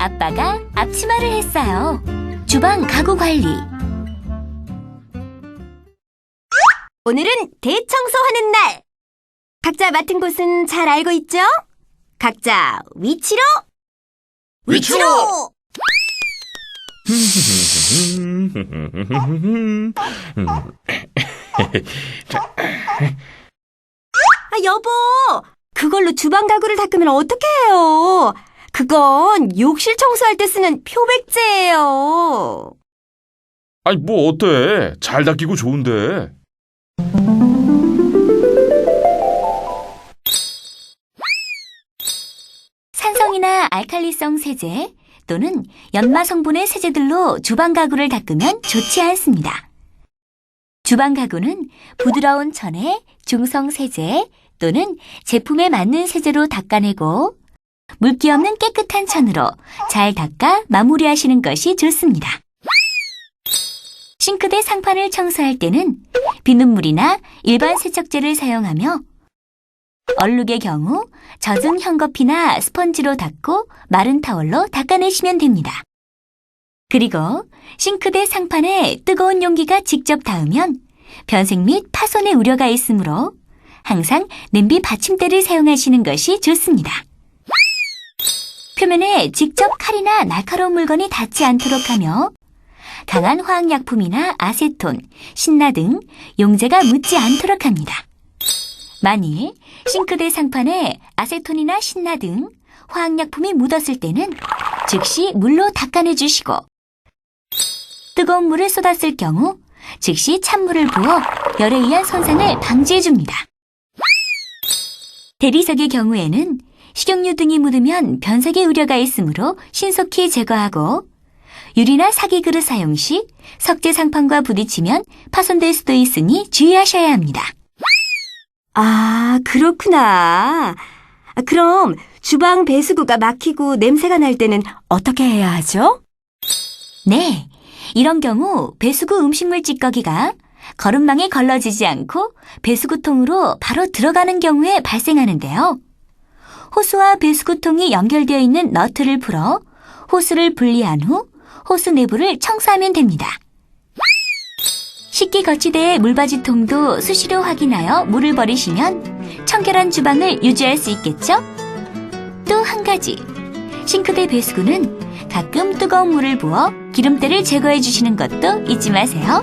아빠가 앞치마를 했어요. 주방 가구 관리. 오늘은 대청소하는 날. 각자 맡은 곳은 잘 알고 있죠? 각자 위치로 위치로! 아, 여보. 그걸로 주방 가구를 닦으면 어떡해요? 그건 욕실 청소할 때 쓰는 표백제예요. 아니 뭐 어때? 잘 닦이고 좋은데. 산성이나 알칼리성 세제 또는 연마 성분의 세제들로 주방 가구를 닦으면 좋지 않습니다. 주방 가구는 부드러운 천에 중성 세제 또는 제품에 맞는 세제로 닦아내고 물기 없는 깨끗한 천으로 잘 닦아 마무리하시는 것이 좋습니다. 싱크대 상판을 청소할 때는 비눗물이나 일반 세척제를 사용하며 얼룩의 경우 젖은 현거피나 스펀지로 닦고 마른 타월로 닦아내시면 됩니다. 그리고 싱크대 상판에 뜨거운 용기가 직접 닿으면 변색 및 파손의 우려가 있으므로 항상 냄비 받침대를 사용하시는 것이 좋습니다. 표면에 직접 칼이나 날카로운 물건이 닿지 않도록 하며 강한 화학약품이나 아세톤, 신나 등 용제가 묻지 않도록 합니다. 만일 싱크대 상판에 아세톤이나 신나 등 화학약품이 묻었을 때는 즉시 물로 닦아내 주시고 뜨거운 물을 쏟았을 경우 즉시 찬물을 부어 열에 의한 손상을 방지해 줍니다. 대리석의 경우에는 식용유 등이 묻으면 변색의 우려가 있으므로 신속히 제거하고 유리나 사기 그릇 사용 시 석재 상판과 부딪히면 파손될 수도 있으니 주의하셔야 합니다. 아, 그렇구나. 아, 그럼 주방 배수구가 막히고 냄새가 날 때는 어떻게 해야 하죠? 네. 이런 경우 배수구 음식물 찌꺼기가 거름망에 걸러지지 않고 배수구통으로 바로 들어가는 경우에 발생하는데요. 호스와 배수구통이 연결되어 있는 너트를 풀어 호스를 분리한 후 호스 내부를 청소하면 됩니다. 식기 거치대의 물바지통도 수시로 확인하여 물을 버리시면 청결한 주방을 유지할 수 있겠죠? 또 한 가지. 싱크대 배수구는 가끔 뜨거운 물을 부어 기름때를 제거해 주시는 것도 잊지 마세요.